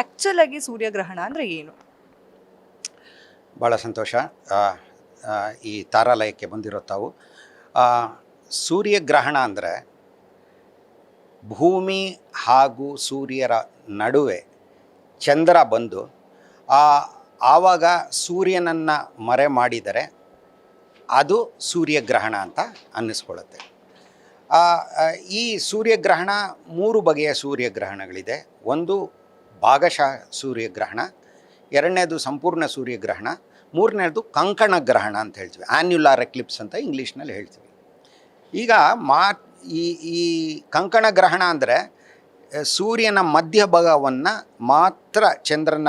Actual ಆಗಿ ಸೂರ್ಯಗ್ರಹಣ ಅಂದ್ರೆ ಏನು? ಭಾಳ ಸಂತೋಷ. ಈ ತಾರಾಲಯಕ್ಕೆ ಬಂದಿರೋ ತಾವು. ಸೂರ್ಯಗ್ರಹಣ ಅಂದರೆ ಭೂಮಿ ಹಾಗೂ ಸೂರ್ಯರ ನಡುವೆ ಚಂದ್ರ ಬಂದು ಆವಾಗ ಸೂರ್ಯನನ್ನು ಮರೆ ಮಾಡಿದರೆ ಅದು ಸೂರ್ಯಗ್ರಹಣ ಅಂತ ಅನ್ನಿಸ್ಕೊಳ್ಳುತ್ತೆ. ಈ ಸೂರ್ಯಗ್ರಹಣ ಮೂರು ಬಗೆಯ ಸೂರ್ಯಗ್ರಹಣಗಳಿದೆ. ಒಂದು ಭಾಗಶಃ ಸೂರ್ಯಗ್ರಹಣ, ಎರಡನೇದು ಸಂಪೂರ್ಣ ಸೂರ್ಯಗ್ರಹಣ, ಮೂರನೇದು ಕಂಕಣ ಗ್ರಹಣ ಅಂತ ಹೇಳ್ತೀವಿ. ಆ್ಯನ್ಯುಲಾರ್ ಎಕ್ಲಿಪ್ಸ್ ಅಂತ ಇಂಗ್ಲೀಷ್ನಲ್ಲಿ ಹೇಳ್ತೀವಿ. ಈಗ ಮಾ, ಈ ಈ ಕಂಕಣ ಗ್ರಹಣ ಅಂದರೆ ಸೂರ್ಯನ ಮಧ್ಯಭಾಗವನ್ನು ಮಾತ್ರ ಚಂದ್ರನ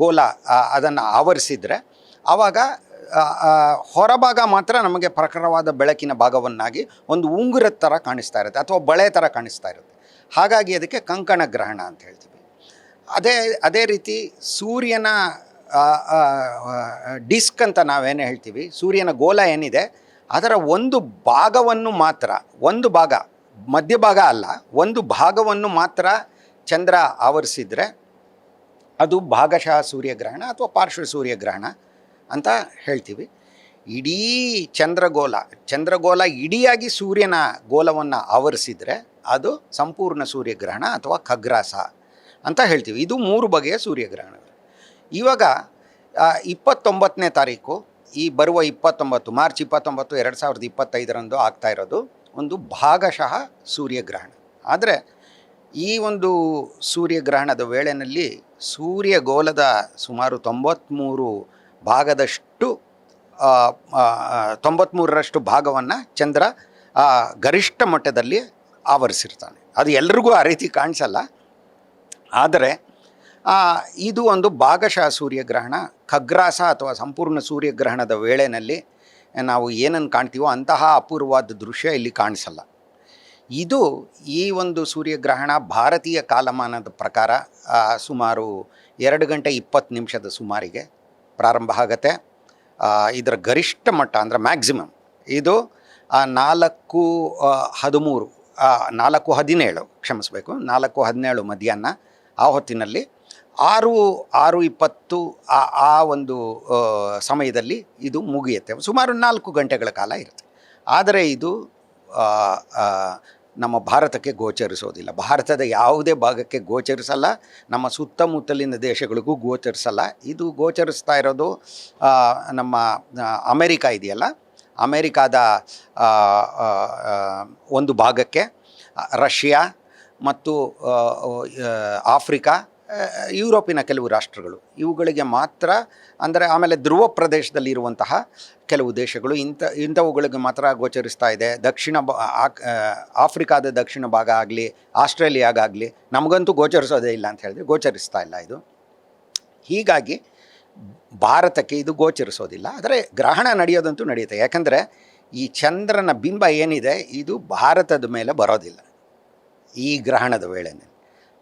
ಗೋಲ ಅದನ್ನು ಆವರಿಸಿದರೆ, ಆವಾಗ ಹೊರಭಾಗ ಮಾತ್ರ ನಮಗೆ ಪ್ರಖರವಾದ ಬೆಳಕಿನ ಭಾಗವನ್ನಾಗಿ ಒಂದು ಉಂಗುರದ ಥರ ಕಾಣಿಸ್ತಾ ಇರುತ್ತೆ ಅಥವಾ ಬಳೆ ಥರ ಕಾಣಿಸ್ತಾ ಇರುತ್ತೆ. ಹಾಗಾಗಿ ಅದಕ್ಕೆ ಕಂಕಣ ಗ್ರಹಣ ಅಂತ ಹೇಳ್ತೀವಿ. ಅದೇ ಅದೇ ರೀತಿ ಸೂರ್ಯನ ಡಿಸ್ಕ್ ಅಂತ ನಾವೇನು ಹೇಳ್ತೀವಿ, ಸೂರ್ಯನ ಗೋಲ ಏನಿದೆ, ಅದರ ಒಂದು ಭಾಗವನ್ನು ಮಾತ್ರ, ಒಂದು ಭಾಗ ಮಧ್ಯಭಾಗ ಅಲ್ಲ, ಒಂದು ಭಾಗವನ್ನು ಮಾತ್ರ ಚಂದ್ರ ಆವರಿಸಿದರೆ ಅದು ಭಾಗಶಃ ಸೂರ್ಯಗ್ರಹಣ ಅಥವಾ ಪಾರ್ಶ್ವ ಸೂರ್ಯಗ್ರಹಣ ಅಂತ ಹೇಳ್ತೀವಿ. ಇಡೀ ಚಂದ್ರಗೋಲ ಚಂದ್ರಗೋಲ ಇಡಿಯಾಗಿ ಸೂರ್ಯನ ಗೋಲವನ್ನು ಆವರಿಸಿದರೆ ಅದು ಸಂಪೂರ್ಣ ಸೂರ್ಯಗ್ರಹಣ ಅಥವಾ ಖಗ್ರಾಸ ಅಂತ ಹೇಳ್ತೀವಿ. ಇದು ಮೂರು ಬಗೆಯ ಸೂರ್ಯಗ್ರಹಣಗಳು. ಇವಾಗ ಇಪ್ಪತ್ತೊಂಬತ್ತನೇ ತಾರೀಕು, ಈ ಬರುವ ಇಪ್ಪತ್ತೊಂಬತ್ತು, ಮಾರ್ಚ್ ಇಪ್ಪತ್ತೊಂಬತ್ತು, ಎರಡು ಸಾವಿರದ ಇಪ್ಪತ್ತೈದರಂದು ಆಗ್ತಾ ಇರೋದು ಒಂದು ಭಾಗಶಃ ಸೂರ್ಯಗ್ರಹಣ. ಆದರೆ, ಈ ಒಂದು ಸೂರ್ಯಗ್ರಹಣದ ವೇಳೆಯಲ್ಲಿ ಸೂರ್ಯಗೋಲದ ಸುಮಾರು ತೊಂಬತ್ತ್ಮೂರು ಭಾಗದಷ್ಟು ತೊಂಬತ್ತ್ಮೂರರಷ್ಟು ಭಾಗವನ್ನು ಚಂದ್ರ ಗರಿಷ್ಠ ಮಟ್ಟದಲ್ಲಿ ಆವರಿಸಿರ್ತಾನೆ. ಅದು ಎಲ್ರಿಗೂ ಆ ರೀತಿ ಕಾಣಿಸಲ್ಲ. ಆದರೆ ಇದು ಒಂದು ಭಾಗಶಃ ಸೂರ್ಯಗ್ರಹಣ, ಖಗ್ರಾಸ ಅಥವಾ ಸಂಪೂರ್ಣ ಸೂರ್ಯಗ್ರಹಣದ ವೇಳೆಯಲ್ಲಿ ನಾವು ಏನನ್ನು ಕಾಣ್ತೀವೋ ಅಂತಹ ಅಪೂರ್ವವಾದ ದೃಶ್ಯ ಇಲ್ಲಿ ಕಾಣಿಸಲ್ಲ. ಇದು ಈ ಒಂದು ಸೂರ್ಯಗ್ರಹಣ ಭಾರತೀಯ ಕಾಲಮಾನದ ಪ್ರಕಾರ ಸುಮಾರು ಎರಡು ಗಂಟೆ ಇಪ್ಪತ್ತು ನಿಮಿಷದ ಸುಮಾರಿಗೆ ಪ್ರಾರಂಭ ಆಗುತ್ತೆ. ಇದರ ಗರಿಷ್ಠ ಮಟ್ಟ ಅಂದರೆ ಮ್ಯಾಕ್ಸಿಮಮ್ ಇದು ನಾಲ್ಕು ಹದಿಮೂರು ನಾಲ್ಕು ಹದಿನೇಳು, ಕ್ಷಮಿಸಬೇಕು. ನಾಲ್ಕು ಹದಿನೇಳು ಮಧ್ಯಾಹ್ನ, ಆ ಹೊತ್ತಿನಲ್ಲಿ ಆರು ಆರು ಇಪ್ಪತ್ತು, ಆ ಆ ಒಂದು ಸಮಯದಲ್ಲಿ ಇದು ಮುಗಿಯುತ್ತೆ. ಸುಮಾರು ನಾಲ್ಕು ಗಂಟೆಗಳ ಕಾಲ ಇರುತ್ತೆ. ಆದರೆ ಇದು ನಮ್ಮ ಭಾರತಕ್ಕೆ ಗೋಚರಿಸೋದಿಲ್ಲ. ಭಾರತದ ಯಾವುದೇ ಭಾಗಕ್ಕೆ ಗೋಚರಿಸಲ್ಲ. ನಮ್ಮ ಸುತ್ತಮುತ್ತಲಿನ ದೇಶಗಳಿಗೂ ಗೋಚರಿಸಲ್ಲ. ಇದು ಗೋಚರಿಸ್ತಾ ಇರೋದು ನಮ್ಮ ಅಮೆರಿಕ ಇದೆಯಲ್ಲ. ಅಮೆರಿಕಾದ ಒಂದು ಭಾಗಕ್ಕೆ, ರಷ್ಯಾ ಮತ್ತು ಆಫ್ರಿಕಾ ಯುರೋಪಿನ ಕೆಲವು ರಾಷ್ಟ್ರಗಳು. ಇವುಗಳಿಗೆ ಮಾತ್ರ, ಅಂದರೆ ಆಮೇಲೆ ಧ್ರುವ ಪ್ರದೇಶದಲ್ಲಿರುವಂತಹ ಕೆಲವು ದೇಶಗಳು, ಇಂಥ, ಇಂಥವುಗಳಿಗೆ ಮಾತ್ರ ಗೋಚರಿಸ್ತಾ ಇದೆ. ದಕ್ಷಿಣ ಆಫ್ರಿಕಾದ ದಕ್ಷಿಣ ಭಾಗ ಆಗಲಿ, ಆಸ್ಟ್ರೇಲಿಯಾಗಾಗಲಿ, ನಮಗಂತೂ ಗೋಚರಿಸೋದೇ ಇಲ್ಲ ಅಂತ ಹೇಳಿದ್ರೆ ಗೋಚರಿಸ್ತಾ ಇಲ್ಲ ಇದು. ಹೀಗಾಗಿ ಭಾರತಕ್ಕೆ ಇದು ಗೋಚರಿಸೋದಿಲ್ಲ. ಆದರೆ ಗ್ರಹಣ ನಡೆಯೋದಂತೂ ನಡೆಯುತ್ತೆ. ಯಾಕಂದರೆ ಈ ಚಂದ್ರನ ಬಿಂಬ ಏನಿದೆ, ಇದು ಭಾರತದ ಮೇಲೆ ಬರೋದಿಲ್ಲ ಈ ಗ್ರಹಣದ ವೇಳೆ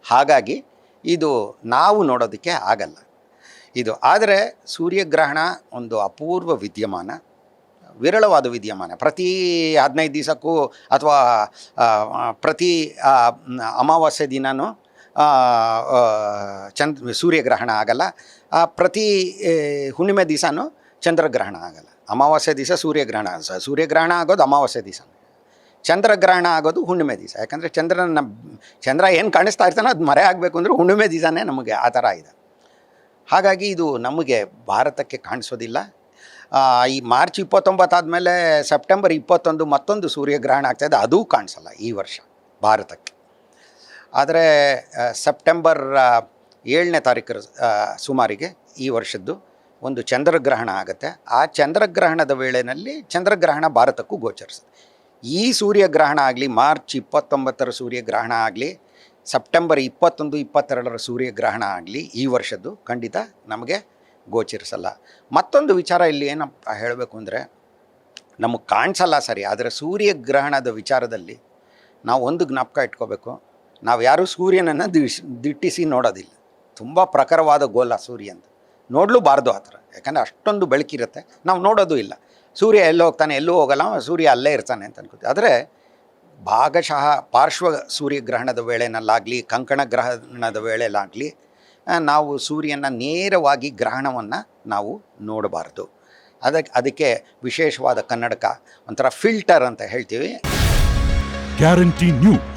ಹಾಗಾಗಿ ಇದು ನಾವು ನೋಡೋದಕ್ಕೆ ಆಗಲ್ಲ. ಇದು ಆದರೆ ಸೂರ್ಯಗ್ರಹಣ ಒಂದು ಅಪೂರ್ವ ವಿದ್ಯಮಾನ, ವಿರಳವಾದ ವಿದ್ಯಮಾನ. ಪ್ರತಿ ಹದಿನೈದು ದಿವಸಕ್ಕೂ ಅಥವಾ ಪ್ರತಿ ಅಮಾವಾಸ್ಯೆ ದಿನವೂ ಚಂದ್ರ ಸೂರ್ಯಗ್ರಹಣ ಆಗಲ್ಲ. ಪ್ರತಿ ಹುಣ್ಣಿಮೆ ದಿವಸನೂ ಚಂದ್ರಗ್ರಹಣ ಆಗಲ್ಲ. ಅಮಾವಾಸ್ಯೆ ದಿವಸ ಸೂರ್ಯಗ್ರಹಣ ಸೂರ್ಯಗ್ರಹಣ ಆಗೋದು ಅಮಾವಾಸ್ಯೆ ದಿವಸ. ಚಂದ್ರಗ್ರಹಣ ಆಗೋದು ಹುಣ್ಣಿಮೆ ದಿವಸ. ಯಾಕಂದರೆ ಚಂದ್ರನ ಚಂದ್ರ ಏನು ಕಾಣಿಸ್ತಾ ಇರ್ತಾನೋ ಅದು ಮರೆ ಆಗಬೇಕು ಅಂದರೆ ಹುಣ್ಣಿಮೆ ದಿವಸನೇ ನಮಗೆ ಆ ಥರ ಇದೆ. ಹಾಗಾಗಿ ಇದು ನಮಗೆ ಭಾರತಕ್ಕೆ ಕಾಣಿಸೋದಿಲ್ಲ. ಈ ಮಾರ್ಚ್ ಇಪ್ಪತ್ತೊಂಬತ್ತಾದಮೇಲೆ ಸೆಪ್ಟೆಂಬರ್ ಇಪ್ಪತ್ತೊಂದು ಮತ್ತೊಂದು ಸೂರ್ಯಗ್ರಹಣ ಆಗ್ತಾಯಿದೆ ಅದೂ ಕಾಣಿಸಲ್ಲ ಈ ವರ್ಷ ಭಾರತಕ್ಕೆ. ಆದರೆ ಸೆಪ್ಟೆಂಬರ್ ಏಳನೇ ತಾರೀಕು ಸುಮಾರಿಗೆ ಈ ವರ್ಷದ್ದು ಒಂದು ಚಂದ್ರಗ್ರಹಣ ಆಗುತ್ತೆ. ಆ ಚಂದ್ರಗ್ರಹಣದ ವೇಳೆಯಲ್ಲಿ ಚಂದ್ರಗ್ರಹಣ ಭಾರತಕ್ಕೂ ಗೋಚರಿಸುತ್ತೆ. ಈ ಸೂರ್ಯಗ್ರಹಣ ಆಗಲಿ, ಮಾರ್ಚ್ ಇಪ್ಪತ್ತೊಂಬತ್ತರ ಸೂರ್ಯಗ್ರಹಣ ಆಗಲಿ, ಸೆಪ್ಟೆಂಬರ್ ಇಪ್ಪತ್ತೊಂದು, ಇಪ್ಪತ್ತೆರಡರ ಸೂರ್ಯಗ್ರಹಣ ಆಗಲಿ ಈ ವರ್ಷದ್ದು ಖಂಡಿತ ನಮಗೆ ಗೋಚರಿಸಲ್ಲ. ಮತ್ತೊಂದು ವಿಚಾರ ಇಲ್ಲಿ ಏನಪ್ಪ ಹೇಳಬೇಕು ಅಂದರೆ, ನಮಗೆ ಕಾಣಿಸಲ್ಲ ಸರಿ, ಆದರೆ ಸೂರ್ಯಗ್ರಹಣದ ವಿಚಾರದಲ್ಲಿ ನಾವು ಒಂದು ಜ್ಞಾಪಕ ಇಟ್ಕೋಬೇಕು. ನಾವು ಯಾರೂ ಸೂರ್ಯನನ್ನು ದಿಶ್ ದಿಟ್ಟಿಸಿ ನೋಡೋದಿಲ್ಲ. ತುಂಬ ಪ್ರಖರವಾದ ಗೋಲ ಸೂರ್ಯ ಅಂತ. ನೋಡಲೂಬಾರ್ದು ಆ ಥರ. ಯಾಕಂದರೆ ಅಷ್ಟೊಂದು ಬೆಳಕಿರುತ್ತೆ ನಾವು ನೋಡೋದು ಇಲ್ಲ. ಸೂರ್ಯ ಎಲ್ಲೋ ಹೋಗ್ತಾನೆ, ಎಲ್ಲೂ ಹೋಗಲ್ಲ, ಸೂರ್ಯ ಅಲ್ಲೇ ಇರ್ತಾನೆ ಅಂತ ಅನ್ಕೋತೀವಿ. ಆದರೆ ಭಾಗಶಃ ಪಾರ್ಶ್ವ ಸೂರ್ಯಗ್ರಹಣದ ವೇಳೆನಲ್ಲಾಗಲಿ, ಕಂಕಣ ಗ್ರಹಣದ ವೇಳೆಯಲ್ಲಾಗಲಿ ನಾವು ಸೂರ್ಯನ ನೇರವಾಗಿ ಗ್ರಹಣವನ್ನು ನಾವು ನೋಡಬಾರ್ದು. ಅದಕ್ಕೆ ಅದಕ್ಕೆ ವಿಶೇಷವಾದ ಕನ್ನಡಕ ಒಂಥರ ಫಿಲ್ಟರ್ ಅಂತ ಹೇಳ್ತೀವಿ. Guarantee news.